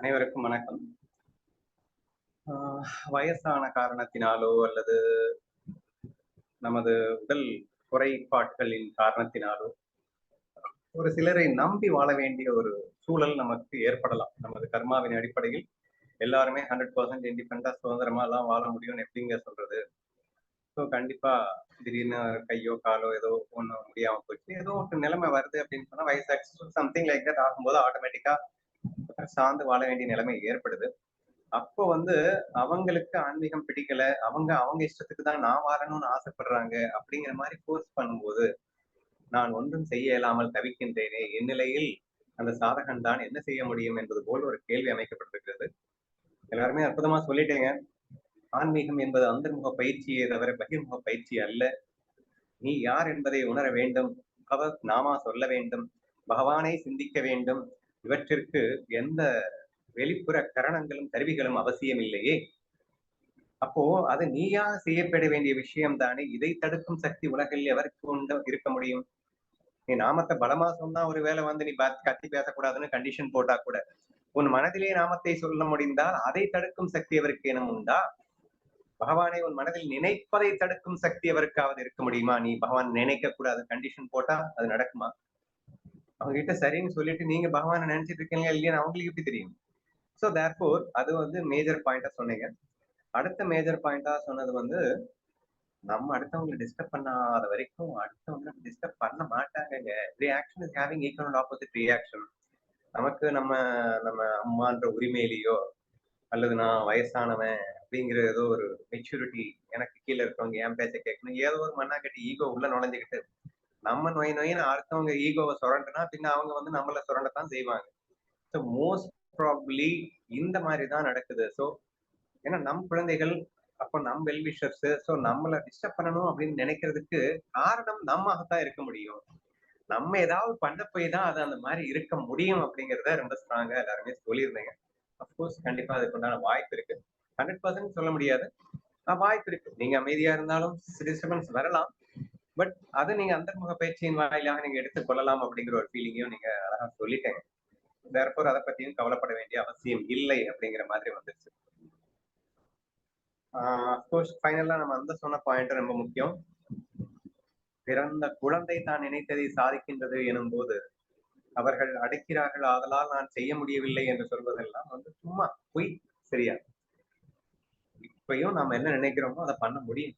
அனைவருக்கும் வணக்கம். ஆஹ் வயசான காரணத்தினாலோ அல்லது நமது உடல் குறைபாடுகளின் காரணத்தினாலோ ஒரு சிலரை நம்பி வாழ வேண்டிய ஒரு சூழல் நமக்கு ஏற்படலாம். நமது கர்மாவின் அடிப்படையில் எல்லாருமே ஹண்ட்ரட் பர்சன்ட் இண்டிபெண்டா சுதந்திரமா எல்லாம் வாழ முடியும்னு எப்படிங்க சொல்றது? ஸோ கண்டிப்பா திடீர்னு கையோ காலோ ஏதோ ஒண்ணு முடியாம போச்சு. ஏதோ ஒரு நிலைமை வருது அப்படின்னு சொன்னா வயசு சம்திங் லைக் தட் ஆகும்போது ஆட்டோமேட்டிக்கா சார்ந்து வாழ வேண்டிய நிலைமை ஏற்படுது. அப்போ வந்து அவங்களுக்கு ஆன்மீகம் பிடிக்கல. அவங்க அவங்க இஷ்டத்துக்கு தான் நான் வாழணும்னு ஆசைப்படுறாங்க அப்படிங்கிற மாதிரி ஃபோர்ஸ் பண்ணும்போது நான் ஒன்றும் செய்ய இயலாமல் தவிக்கின்றேனே இந்நிலையில் அந்த சாதகன் தான் என்ன செய்ய முடியும் என்பது போல் ஒரு கேள்வி அமைக்கப்பட்டிருக்கிறது. எல்லாருமே அற்புதமா சொல்லிட்டேங்க. ஆன்மீகம் என்பது அந்தர்முக பயிற்சியே தவிர பகிர்முக பயிற்சி அல்ல. நீ யார் என்பதை உணர வேண்டும். அவர் நாமா சொல்ல வேண்டும். பகவானை சிந்திக்க வேண்டும். இவற்றிற்கு எந்த வெளிப்புற கரணங்களும் கருவிகளும் அவசியம் இல்லையே அப்போ அது நீயா செய்யப்பட வேண்டிய விஷயம் தானே இதை தடுக்கும் சக்தி உலகில் எவருக்கு உண்டு இருக்க முடியும்? நீ நாமத்தை பலமா சொன்னா ஒரு வேளை வந்து நீ கத்தி பேசக்கூடாதுன்னு கண்டிஷன் போட்டா கூட. உன் மனதிலே நாமத்தை சொல்ல முடிந்தால் அதை தடுக்கும் சக்தி அவருக்கு எனும் உண்டா? பகவானை உன் மனதில் நினைப்பதை தடுக்கும் சக்தி அவருக்காவது இருக்க முடியுமா? நீ பகவான் நினைக்க கூடாது கண்டிஷன் போட்டா அது நடக்குமா? அவங்க கிட்ட சரின்னு சொல்லிட்டு நீங்க பகவானை நினைச்சிட்டு இருக்கீங்களா இல்லையா அவங்களுக்கு எப்படி தெரியும்? ஸோ தேர்ஃபோர் அது வந்து மேஜர் பாயிண்டா சொன்னீங்க. அடுத்த மேஜர் பாயிண்டா சொன்னது வந்து நம்ம அடுத்தவங்களை டிஸ்டர்ப் பண்ணாத வரைக்கும் அடுத்தவங்க டிஸ்டர்ப் பண்ண மாட்டாங்க reaction is having equal and opposite reaction நமக்கு நம்ம நம்ம அம்மான்ற உரிமையிலேயோ அல்லது நான் வயசானவன் அப்படிங்கிற ஏதோ ஒரு மெச்சூரிட்டி எனக்கு கீழே இருக்கவங்க என் பேச்ச கேட்கணும். ஏதோ ஒரு மண்ணாக்கட்டி ஈகோ உள்ள நுழைஞ்சுக்கிட்டு நம்ம நொய் நொயின்னு அடுத்தவங்க ஈகோவை சுரண்டுனா பின்ன அவங்க வந்து நம்மள சுரண்டத்தான் செய்வாங்க. ஸோ மோஸ்ட் ப்ராப்ளி இந்த மாதிரி தான் நடக்குது. ஸோ ஏன்னா நம் குழந்தைகள் அப்போ நம் வெல்விஷர்ஸ் ஸோ நம்மளை டிஸ்டர்ப் பண்ணணும் அப்படின்னு நினைக்கிறதுக்கு காரணம் நம்மாகத்தான் இருக்க முடியும். நம்ம ஏதாவது பண்ண போய் தான் அது அந்த மாதிரி இருக்க முடியும் அப்படிங்கிறத ரொம்ப ஸ்ட்ராங்கா எல்லாருமே சொல்லியிருந்தீங்க. அப்கோர்ஸ் கண்டிப்பா அதுக்கு உண்டான வாய்ப்பு இருக்கு. ஹண்ட்ரட் பர்சன்ட் சொல்ல முடியாது. வாய்ப்பு இருக்கு. நீங்க அமைதியா இருந்தாலும் டிஸ்டர்பன்ஸ் வரலாம். பட் அதை நீங்க அந்தர்முக பயிற்சியின் வாயிலாக நீங்க எடுத்துக் கொள்ளலாம் அப்படிங்கிற ஒரு ஃபீலிங்கையும் நீங்க அழகா சொல்லிட்டேங்க. வேறப்போர் அதை பத்தியும் கவலைப்பட வேண்டிய அவசியம் இல்லை அப்படிங்கிற மாதிரி வந்துருச்சு. அப்கோர்ஸ் ஃபைனலா நம்ம அந்த சொன்ன பாயிண்ட் ரொம்ப முக்கியம். பிறந்த குழந்தை தான் நினைத்ததை சாதிக்கின்றது எனும் போது அவர்கள் அடைக்கிறார்கள் ஆதலால் நான் செய்ய முடியவில்லை என்று சொல்வதெல்லாம் வந்து சும்மா பொய் சரியா? இப்பயும் நாம என்ன நினைக்கிறோமோ அதை பண்ண முடியும்.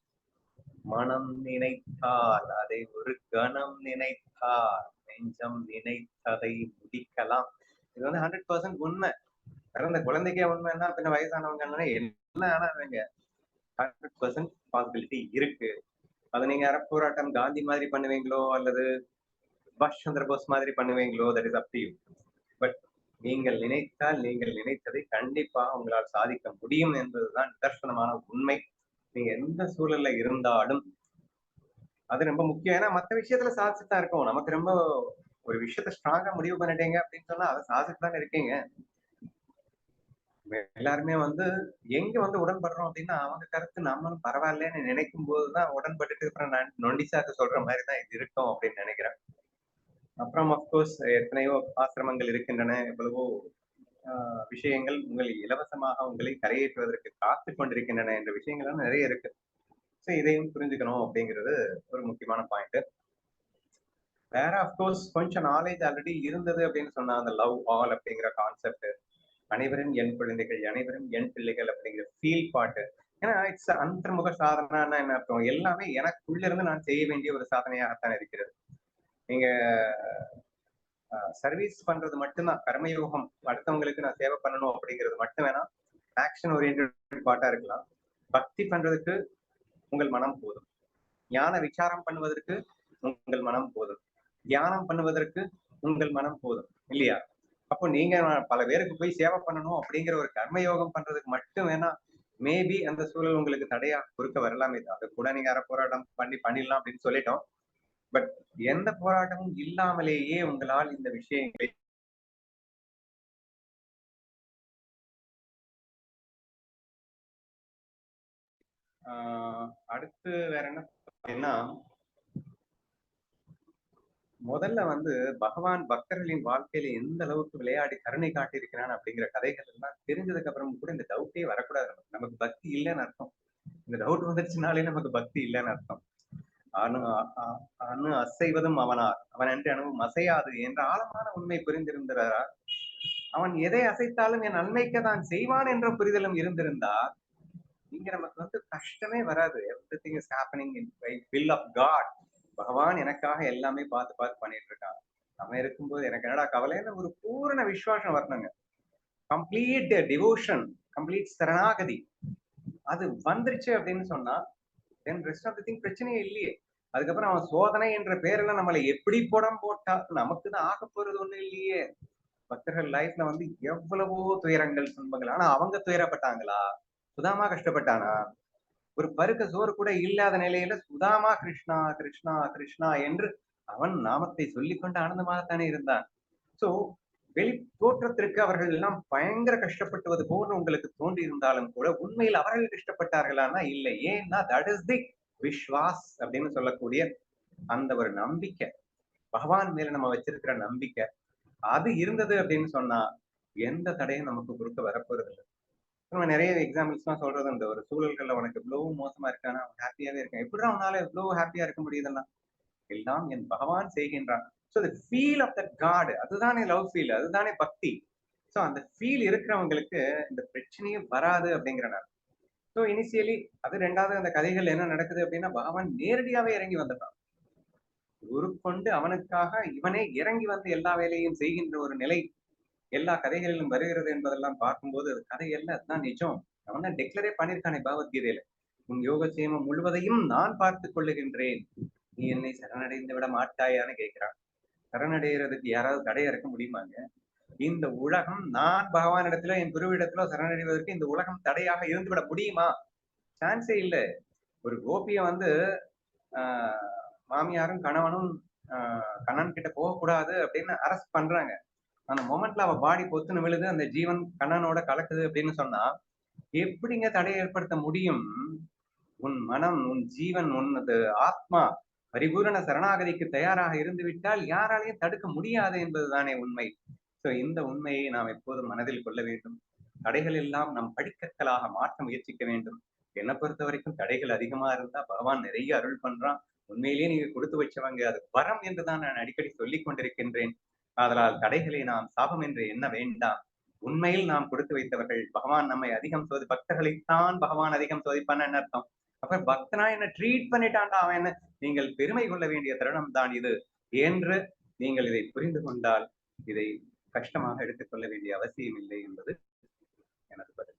மனம் நினைத்தால் அதை ஒரு கணம் நினைத்தால் நெஞ்சம் நினைத்ததை முடிக்கலாம். இது வந்து ஹண்ட்ரட் பர்சன்ட் உண்மை. பிறந்த குழந்தைக்கே உண்மைன்னா பின்ன வயசானவங்க என்ன ஆனாங்க ஹண்ட்ரட் பர்சன்ட் பாசிபிலிட்டி இருக்கு. அதை நீங்க அறப்போராட்டம் காந்தி மாதிரி பண்ணுவீங்களோ அல்லது சுபாஷ் சந்திர போஸ் மாதிரி பண்ணுவீங்களோ தட் இஸ் அப் பட் நீங்கள் நினைத்தால் நீங்கள் நினைத்ததை கண்டிப்பா உங்களால் சாதிக்க முடியும் என்பதுதான் நிதர்சனமான உண்மை. நீங்க எந்த சூழல்ல இருந்தாலும் அது ரொம்ப முக்கியம். ஏன்னா மற்ற விஷயத்துல சாதிச்சுட்டு தான் இருக்கும். நமக்கு ரொம்ப ஒரு விஷயத்த ஸ்ட்ராங்கா முடிவு பண்ணிட்டீங்க அப்படின்னு சொன்னா அதை சாதிச்சுட்டு தானே இருக்கீங்க எல்லாருமே வந்து எங்க வந்து உடன்படுறோம் அப்படின்னா அவங்க கருத்து நம்மளும் பரவாயில்லன்னு நினைக்கும் போதுதான் உடன்பட்டுட்டு அப்புறம் நான் நொண்டிசாக்கு சொல்ற மாதிரி தான் இது இருக்கும் அப்படின்னு நினைக்கிறேன். அப்புறம் அப்கோர்ஸ் எத்தனையோ ஆசிரமங்கள் இருக்கின்றன எவ்வளவோ விஷயங்கள் உங்களை இலவசமாக உங்களை கரையேற்றுவதற்கு காத்து கொண்டிருக்கின்றன என்ற விஷயங்கள்லாம் நிறைய இருக்கு. ஸோ இதையும் புரிஞ்சுக்கணும் அப்படிங்கிறது ஒரு முக்கியமான பாயிண்ட் வேற அஃப்கோர்ஸ் கொஞ்சம் நாலேஜ் ஆல்ரெடி இருந்தது அப்படின்னு சொன்னா அந்த லவ் ஆல் அப்படிங்கிற கான்செப்ட் அனைவரும் என் குழந்தைகள் அனைவரும் என் பிள்ளைகள் அப்படிங்கிற ஃபீல் பாட்டு ஏன்னா இட்ஸ் அந்தர்முக சாதனைன்னா என்ன அர்த்தம்? எல்லாமே எனக்குள்ள இருந்து நான் செய்ய வேண்டிய ஒரு சாதனையாகத்தான் இருக்கிறது. நீங்க சர்வீஸ் பண்றது மட்டும்தான். கர்மயோகம் அடுத்தவங்களுக்கு நான் சேவை பண்ணணும் அப்படிங்கிறது மட்டும் வேணா ஆக்ஷன் ஓரியன்ட் பாட்டா இருக்கலாம். பக்தி பண்றதுக்கு உங்கள் மனம் போதும். ஞான விசாரம் பண்ணுவதற்கு உங்கள் மனம் போதும். தியானம் பண்ணுவதற்கு உங்கள் மனம் போதும். இல்லையா? அப்போ நீங்க பல பேருக்கு போய் சேவை பண்ணணும் அப்படிங்கிற ஒரு கர்மயோகம் பண்றதுக்கு மட்டும் வேணா மேபி அந்த சூழல் உங்களுக்கு தடையா குறுக்க வரலாமே அதை கூட நீங்க அரை போராட்டம் பண்ணி பண்ணிடலாம் அப்படின்னு சொல்லிட்டோம். பட் எந்த போராட்டமும் இல்லாமலேயே உங்களால் இந்த விஷயங்களை அடுத்து வேற என்ன அப்படின்னா முதல்ல வந்து பகவான் பக்தர்களின் வாழ்க்கையில எந்த அளவுக்கு விளையாடி கருணை காட்டியிருக்கிறான் அப்படிங்கிற கதைகள் எல்லாம் தெரிஞ்சதுக்கு அப்புறம் கூட இந்த டவுட்டே வரக்கூடாது. நமக்கு நமக்கு பக்தி இல்லைன்னு அர்த்தம். இந்த டவுட் வந்துருச்சுனாலே நமக்கு பக்தி இல்லைன்னு அர்த்தம். அணு அணு அசைவதும் அவனார் அவன் என்று அணுவும் அசையாது. என்ற ஆழமான உண்மை புரிந்திருந்தார் அவன் எதை அசைத்தாலும் என் நன்மைக்கு தான் செய்வான் என்ற புரிதலும் இருந்திருந்தார் இங்க நமக்கு வந்து கஷ்டமே வராது. Everything is happening in will of god பகவான் எனக்காக எல்லாமே பார்த்து பார்த்து பண்ணிட்டு இருக்கான் அவன் இருக்கும்போது எனக்கு என்னடா கவலைன்னு ஒரு பூரண விசுவாசம் வரணுங்க. கம்ப்ளீட் டிவோஷன் கம்ப்ளீட் சரணாகதி. அது வந்துருச்சு அப்படின்னு சொன்னா then rest of the thing பிரச்சனையே இல்லையே. அதுக்கப்புறம் அவன் சோதனை என்ற பேர்ல நம்மளை எப்படி புடம் போட்டா? நமக்கு தான் ஆக போறது ஒண்ணு இல்லையே. பக்தர்கள் லைஃப்ல வந்து எவ்வளவோ துயரங்கள் துன்பங்கள். ஆனா அவங்க துயரப்பட்டாங்களா? சுதாமா கஷ்டப்பட்டானா? ஒரு பருக்க சோறு கூட இல்லாத நிலையில சுதாமா கிருஷ்ணா கிருஷ்ணா கிருஷ்ணா என்று அவன் நாமத்தை சொல்லிக்கொண்டு ஆனந்தமாகத்தானே இருந்தான். சோ வெளி தோற்றத்திற்கு அவர்கள் எல்லாம் பயங்கர கஷ்டப்பட்டுவது போன்று உங்களுக்கு தோன்றி இருந்தாலும் கூட உண்மையில் அவர்கள் கஷ்டப்பட்டார்களானா? இல்லை. ஏன்னா தட் இஸ் தி விஸ்வாஸ் அப்படின்னு சொல்லக்கூடிய அந்த ஒரு நம்பிக்கை. பகவான் மேல நம்ம வச்சிருக்கிற நம்பிக்கை. அது இருந்தது அப்படின்னு சொன்னா எந்த தடையும் நமக்கு குறுக்க வரப்போறதில்லை. நம்ம நிறைய எக்ஸாம்பிள்ஸ் எல்லாம் சொல்றது இந்த ஒரு சூழல்கள்ல உனக்கு இவ்வளவு மோசமா இருக்கானா? அவன் ஹாப்பியாவே இருக்கான். எப்படிதான் அவனால இவ்வளவு ஹாப்பியா இருக்க முடியுதுன்னா எல்லாம் என் பகவான் செய்கின்றான் so the feel of that god அதுதானே லவ் ஃபீல் அதுதானே பக்தி. ஸோ அந்த ஃபீல் இருக்கிறவங்களுக்கு இந்த பிரச்சனையே வராது அப்படிங்கிறனால. ஸோ இனிஷியலி அது ரெண்டாவது அந்த கதைகள் என்ன நடக்குது அப்படின்னா பகவான் நேரடியாவே இறங்கி வந்துட்டான் உருக்கொண்டு அவனுக்காக இவனே இறங்கி வந்து எல்லா வேலையும் செய்கின்ற ஒரு நிலை எல்லா கதைகளிலும் வருகிறது என்பதெல்லாம் பார்க்கும்போது அது கதை அல்ல அதுதான் நிஜம். அவன் தான் டிக்ளரே பண்ணியிருக்கானே பகவத்கீதையில உன் யோகசேமம் முழுவதையும் நான் பார்த்து கொள்ளுகின்றேன். நீ என்னை சரணடைந்து விட மாட்டாயான்னு கேட்கிறான். சரணடைகிறதுக்கு யாராவது தடையா இருக்க முடியுமாங்க? இந்த உலகம் நான் பகவானிடத்திலோ என் குருவிடத்திலோ சரணடைவதற்கு இந்த உலகம் தடையாக இருந்து விட முடியுமா? சான்ஸே இல்ல. ஒரு கோபிய வந்து ஆஹ் மாமியாரும் கணவனும் ஆஹ் கண்ணன் கிட்ட போகக்கூடாது அப்படின்னு அரெஸ்ட் பண்றாங்க. அந்த மொமெண்ட்ல அவ பாடி பொத்துன்னு விழுது அந்த ஜீவன் கண்ணனோட கலக்குது அப்படின்னு சொன்னா எப்படிங்க தடை ஏற்படுத்த முடியும்? உன் மனம் உன் ஜீவன் உன்னது ஆத்மா பரிபூரண சரணாகதிக்கு தயாராக இருந்துவிட்டால் யாராலையும் தடுக்க முடியாது என்பதுதானே உண்மை. சோ இந்த உண்மையை நாம் எப்போதும் மனதில் கொள்ள வேண்டும். தடைகள் எல்லாம் நம் படிக்கற்களாக மாற்ற முயற்சிக்க வேண்டும். என்னை பொறுத்த வரைக்கும் தடைகள் அதிகமா இருந்தா பகவான் நிறைய அருள் பண்றான். உண்மையிலேயே நீங்க கொடுத்து வச்சவங்க அது வரம் என்றுதான் நான் அடிக்கடி சொல்லிக் கொண்டிருக்கின்றேன். ஆதலால் தடைகளை நாம் சாபம் என்று எண்ண வேண்டாம். உண்மையில் நாம் கொடுத்து வைத்தவர்கள் பகவான் நம்மை அதிகம் சோதி பக்தர்களைத்தான் பகவான் அதிகம் சோதிப்பான்னு என்ன அர்த்தம். அப்ப பக்தனா என்ன ட்ரீட் பண்ணிட்டான்டா அவன் என்ன? நீங்கள் பெருமை கொள்ள வேண்டிய தருணம் தான் இது. என்று நீங்கள் இதை புரிந்து கொண்டால் இதை கஷ்டமாக எடுத்துக்கொள்ள வேண்டிய அவசியம் இல்லை என்பது எனது பதில்.